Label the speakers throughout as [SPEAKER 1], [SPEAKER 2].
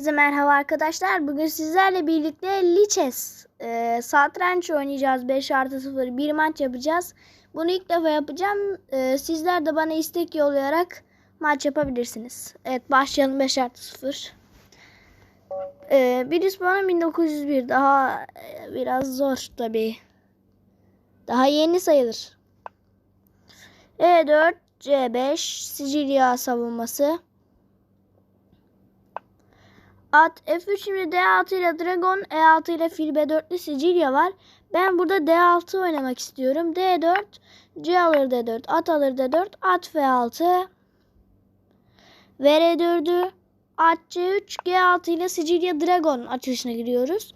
[SPEAKER 1] Herkese merhaba arkadaşlar. Bugün sizlerle birlikte Lichess e, satranç oynayacağız. 5 artı 0 bir maç yapacağız. Bunu ilk defa yapacağım. E, sizler de bana istek yollayarak maç yapabilirsiniz. Evet başlayalım 5 artı 0. E, birisi bana 1901 daha e, biraz zor tabi. Daha yeni sayılır. E4 C5 Sicilya savunması. At F3 şimdi D6 ile Dragon, E6 ile fil B4'lü Sicilya var. Ben burada D6 oynamak istiyorum. D4, C alır D4, at alır D4, at F6. Ver E4'ü, at C3, G6 ile Sicilya Dragon açılışına giriyoruz.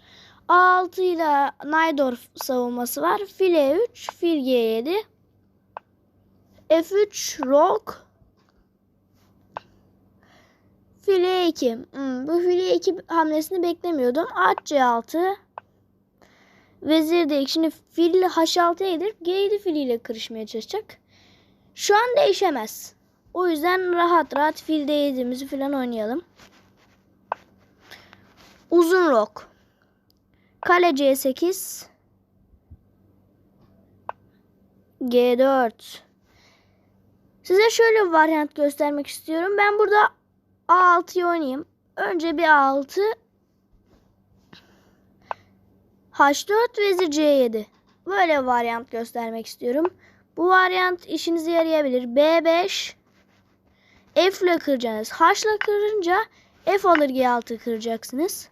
[SPEAKER 1] A6 ile Najdorf savunması var. Fil E3, fil G7. F3, Rook. File 2. Hmm, bu file 2 hamlesini beklemiyordum. At C6. Vezir D2. Şimdi fil H6'ya gidip G7 filiyle kırışmaya çalışacak. Şu an değişemez. O yüzden rahat rahat fil D7'mizi falan oynayalım. Uzun rok. Kale C8. G4. Size şöyle bir varyant göstermek istiyorum. Ben burada A6'yı oynayayım. Önce bir A6 H4 vezir C7. Böyle varyant göstermek istiyorum. Bu varyant işinize yarayabilir. B5 F ile kıracaksınız. H ile kırınca F alır G6 kıracaksınız.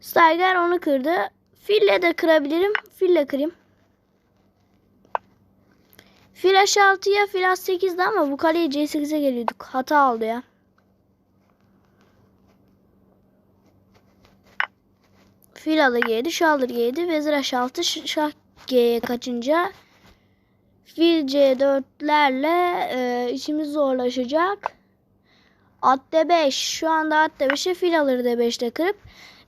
[SPEAKER 1] Steiger onu kırdı. Fille de kırabilirim. Fille kırayım. Fil H6'ya fil H8'di ama bu kaleye C8'e geliyorduk. Hata oldu ya. Fil alır G'ydi, şah alır G'ydi. Vezir H6, şah G'ye kaçınca fil C4'lerle e, işimiz zorlaşacak. At D5. Şu anda at D5'e fil alır D5'te kırıp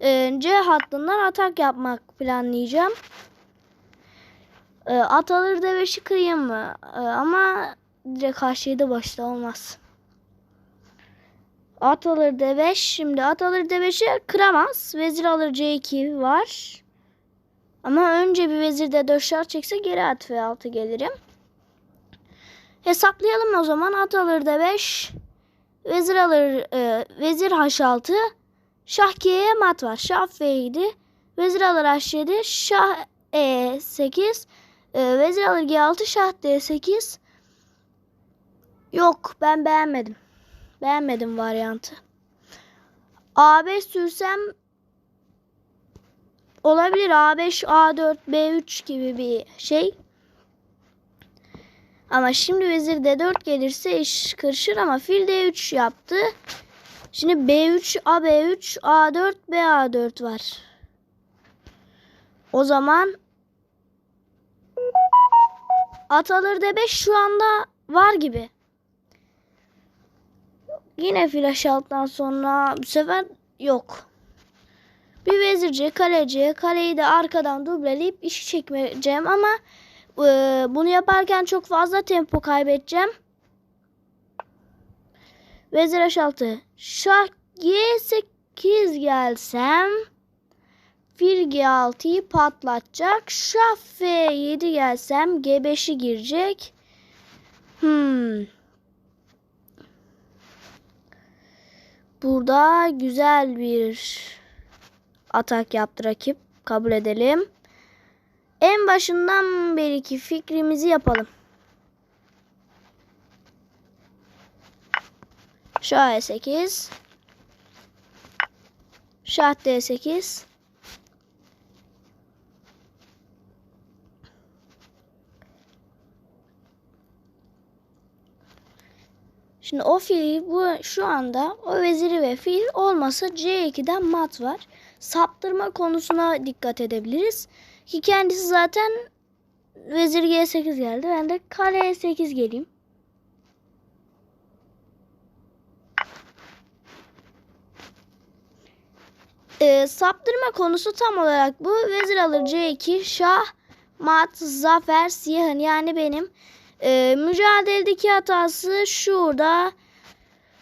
[SPEAKER 1] e, C hattından atak yapmak planlayacağım. E, at alır D5'i kırayım mı? E, ama direkt H7 başta olmaz. At alır D5. Şimdi at alır D5'i kıramaz. Vezir alır C2 var. Ama önce bir vezir D4 şart çekse geri at F6 gelirim. Hesaplayalım o zaman. At alır D5. Vezir alır e, vezir H6. Şah G'ye mat var. Şah F7. Vezir alır H7. Şah E8. E, vezir alır G6 şah D8. Yok ben beğenmedim. Beğenmedim varyantı. A5 sürsem olabilir. A5, A4, B3 gibi bir şey. Ama şimdi vezir D4 gelirse iş karışır ama fil D3 yaptı. Şimdi B3, A-B3, A4, B-A4 var. O zaman At alır D5 şu anda var gibi. Yine flash alttan sonra bu sefer yok. Bir vezirci, kaleci, kaleyi de arkadan dubleleyip işi çekmeyeceğim ama e, bunu yaparken çok fazla tempo kaybedeceğim. Vezir H6. Şah G8 gelsem Fil G6'yı patlatacak. Şah F7 gelsem G5'i girecek. Hmm. Burada güzel bir atak yaptı rakip. Kabul edelim. En başından beriki fikrimizi yapalım. Şah E8. Şah D8. Şimdi o fil bu şu anda o veziri ve fil olmasa C2'den mat var. Saptırma konusuna dikkat edebiliriz. Ki kendisi zaten vezir G8 geldi. Ben de kare E8 geleyim. Ee, saptırma konusu tam olarak bu. Vezir alır C2, şah, mat, zafer, siyahın yani benim e, mücadeledeki hatası şurada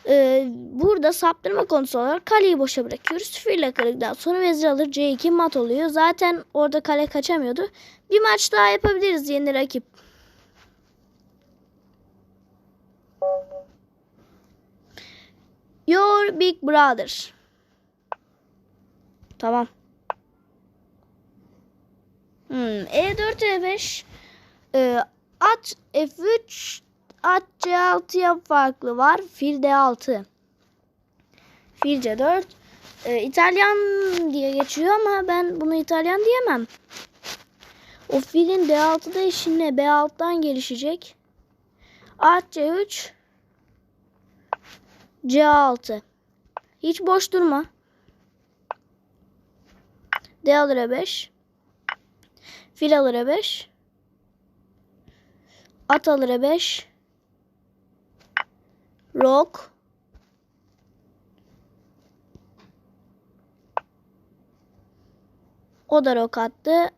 [SPEAKER 1] Ee, burada saptırma konusu olarak kaleyi boşa bırakıyoruz. Fille kırıktan sonra vezir alır C2 mat oluyor. Zaten orada kale kaçamıyordu. Bir maç daha yapabiliriz yeni rakip. Your big brother. Tamam. Hmm, E4 E5 ee, at F3 at C6'ya farklı var. Fil D6. Fil C4. Ee, İtalyan diye geçiyor ama ben bunu İtalyan diyemem. O filin D6'da işine B6'dan gelişecek. At C3 C6 Hiç boş durma. D alır E5 Fil alır E5 At alır E5 Rock O da rok attı.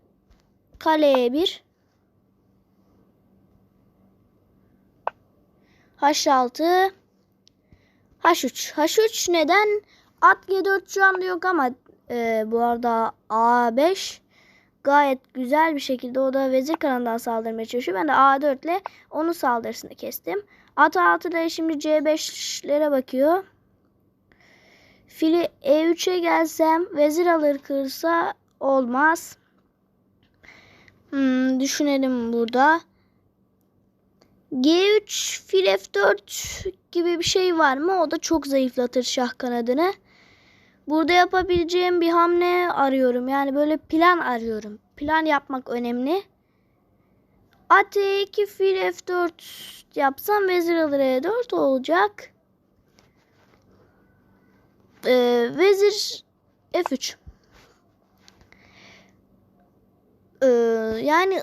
[SPEAKER 1] Kaleye bir. H6 H3 H3 neden? At G4 şu anda yok ama e, bu arada A5 gayet güzel bir şekilde o da vezir kanalından saldırmaya çalışıyor. Ben de A4 ile onun saldırısını kestim. At A6 ile şimdi C5'lere bakıyor. Fili E3'e gelsem vezir alır kırsa olmaz. Hmm, düşünelim burada. G3 fil F4 gibi bir şey var mı? O da çok zayıflatır şah kanadını. Burada yapabileceğim bir hamle arıyorum. Yani böyle plan arıyorum. Plan yapmak önemli. At E2 fil F4 yapsam vezir alır E4 olacak. Ee, vezir F3. Ee, yani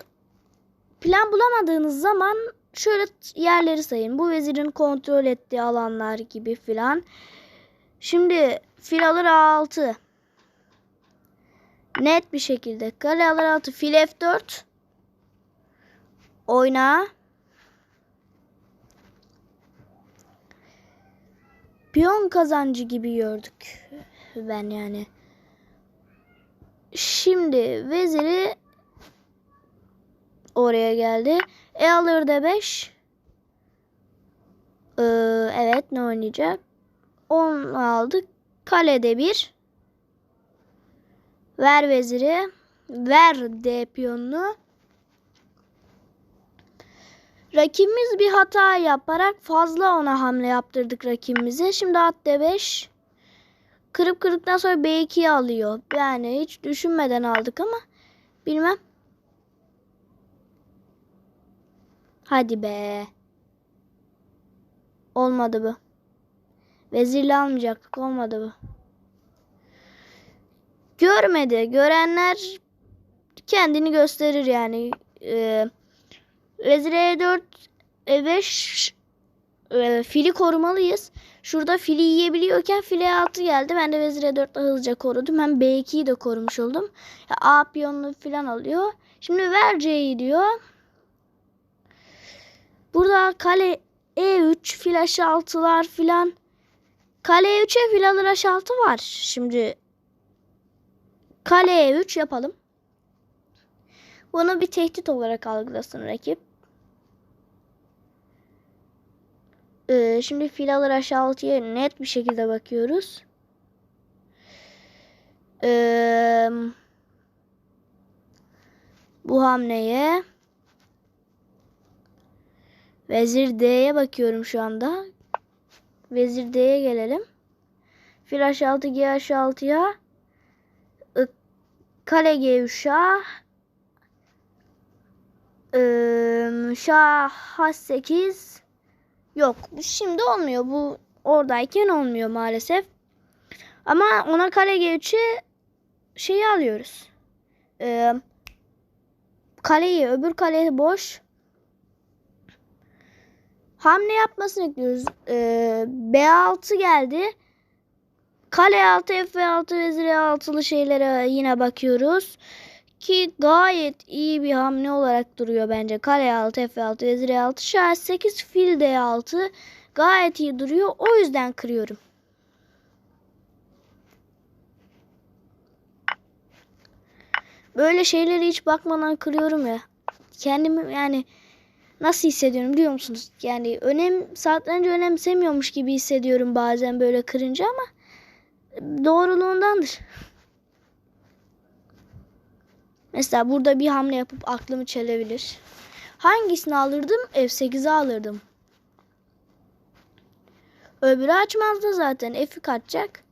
[SPEAKER 1] plan bulamadığınız zaman şöyle yerleri sayın. Bu vezirin kontrol ettiği alanlar gibi filan. Şimdi fil alır A6. Net bir şekilde. Kale alır 6. Fil F4. Oyna. Piyon kazancı gibi gördük. Ben yani. Şimdi veziri oraya geldi. E alır D5. Ee, evet ne oynayacak? 10 aldık. Kalede 1. Ver veziri. Ver D piyonunu. Rakibimiz bir hata yaparak fazla ona hamle yaptırdık rakibimize. Şimdi at D5. Kırıp kırdıktan sonra B2'yi alıyor. Yani hiç düşünmeden aldık ama bilmem. Hadi be. Olmadı bu. Vezirle almayacaktık. Olmadı bu. Görmedi. Görenler kendini gösterir yani. Ee, Vezir E4 E5 e, fili korumalıyız. Şurada fili yiyebiliyorken file E6 geldi. Ben de vezir E4'le hızlıca korudum. Hem B2'yi de korumuş oldum. A piyonunu falan alıyor. Şimdi ver C'yi diyor. Burada kale E3 fil H6'lar filan. Kale E3'e fil alır H6 var. Şimdi kale E3 yapalım. Bunu bir tehdit olarak algılasın rakip. Ee, şimdi fil alır H6'ya net bir şekilde bakıyoruz. Ee, bu hamleye Vezir D'ye bakıyorum şu anda. Vezir D'ye gelelim. Fil H6 G H6'ya Kale G3 Şah ee, Şah H8 Yok şimdi olmuyor. Bu oradayken olmuyor maalesef. Ama ona kale G3'e şeyi alıyoruz. Kaleyi öbür kale boş. Hamle yapmasını bekliyoruz. Ee, B6 geldi. Kale 6, F6, vezir 6'lı şeylere yine bakıyoruz. Ki gayet iyi bir hamle olarak duruyor bence. Kale 6, F6, vezir 6, şah 8, fil D6. Gayet iyi duruyor. O yüzden kırıyorum. Böyle şeyleri hiç bakmadan kırıyorum ya. Kendimi yani nasıl hissediyorum biliyor musunuz? Yani önem saatlerce önemsemiyormuş gibi hissediyorum bazen böyle kırınca ama doğruluğundandır. Mesela burada bir hamle yapıp aklımı çelebilir. Hangisini alırdım? F8'i alırdım. Öbürü açmazdı zaten. F'i kaçacak.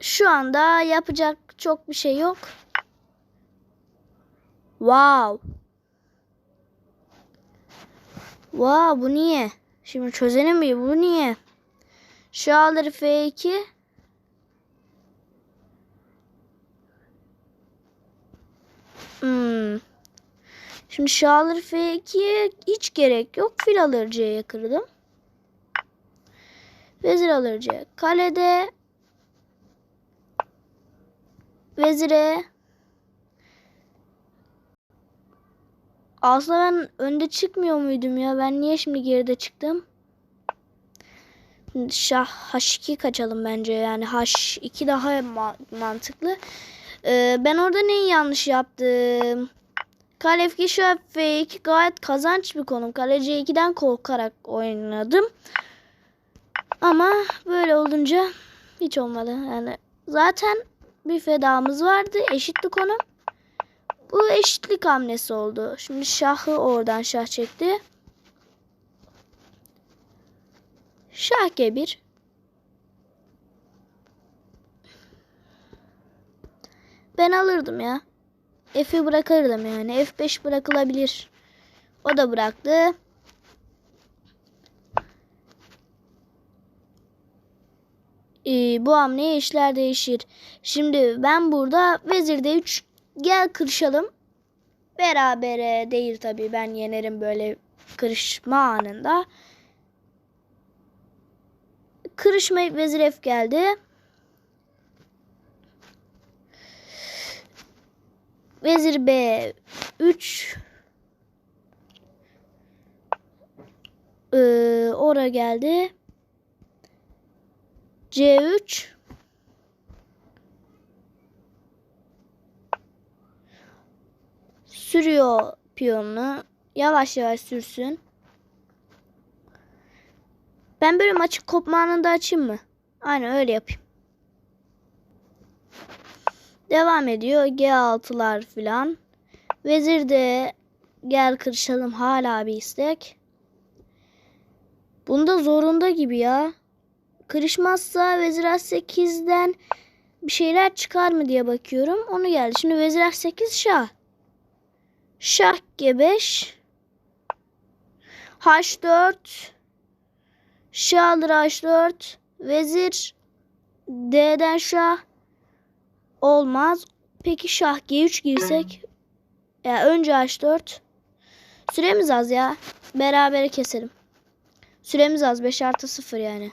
[SPEAKER 1] Şu anda yapacak çok bir şey yok. Wow. Wow bu niye? Şimdi çözelim bir bu niye? Şu alır F2. Hmm. Şimdi şu alır F2'ye hiç gerek yok. Fil alır C'ye kırdım. Vezir alır C. Kalede vezire aslında ben önde çıkmıyor muydum ya? Ben niye şimdi geride çıktım? Şah H2 kaçalım bence. Yani H2 daha ma- mantıklı. Ee, ben orada neyi yanlış yaptım? Kale F2 şu F2 gayet kazanç bir konum. Kale C2'den korkarak oynadım. Ama böyle olunca hiç olmadı. Yani zaten bir fedamız vardı. Eşitli konum. Bu eşitlik hamlesi oldu. Şimdi şahı oradan şah çekti. Şah G1. Ben alırdım ya. F'i bırakırdım yani. F5 bırakılabilir. O da bıraktı. Ee, bu hamleye işler değişir. Şimdi ben burada vezirde 3 gel kırışalım. Berabere değil tabii ben yenerim böyle kırışma anında. Kırışmayıp vezir F geldi. Vezir B 3 ee, ora geldi. C3 sürüyor piyonunu. Yavaş yavaş sürsün. Ben böyle maçı kopma anında açayım mı? Aynen öyle yapayım. Devam ediyor. G6'lar filan. Vezir de gel kırışalım hala bir istek. Bunda zorunda gibi ya. Kırışmazsa vezir A8'den bir şeyler çıkar mı diye bakıyorum. Onu geldi. Şimdi vezir A8 şah. Şah G5. H4. Şah alır H4. Vezir D'den şah. Olmaz. Peki şah G3 girsek. Ya önce H4. Süremiz az ya. Berabere keselim. Süremiz az. 5 artı 0 yani.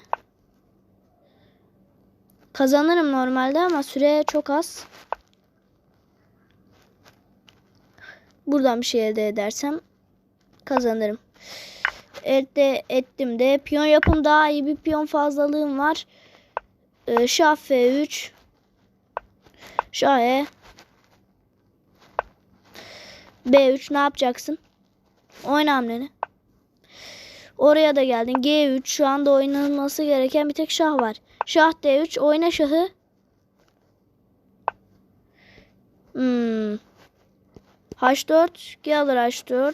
[SPEAKER 1] Kazanırım normalde ama süre çok az. Buradan bir şey elde edersem kazanırım. Elde ettim de. Piyon yapım daha iyi bir piyon fazlalığım var. Ee, şah F3. Şah E. B3 ne yapacaksın? Oyna hamleni. Oraya da geldin. G3 şu anda oynanılması gereken bir tek şah var. Şah D3 oyna şahı. Hmm. H4 G alır H4.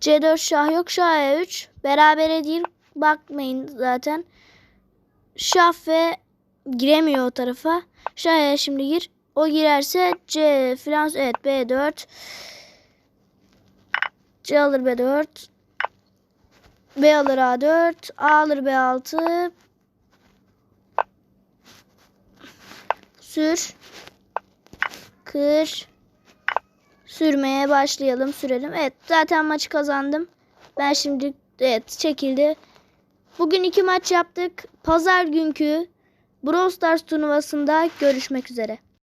[SPEAKER 1] C4 şah yok şah E3. Berabere değil. Bakmayın zaten. Şah ve giremiyor o tarafa. Şah'a şimdi gir. O girerse C filan evet B4. C alır B4. B alır A4. A alır B6. Sür. Kır. Sürmeye başlayalım. Sürelim. Evet zaten maçı kazandım. Ben şimdi evet çekildi. Bugün iki maç yaptık. Pazar günkü Brawl Stars turnuvasında görüşmek üzere.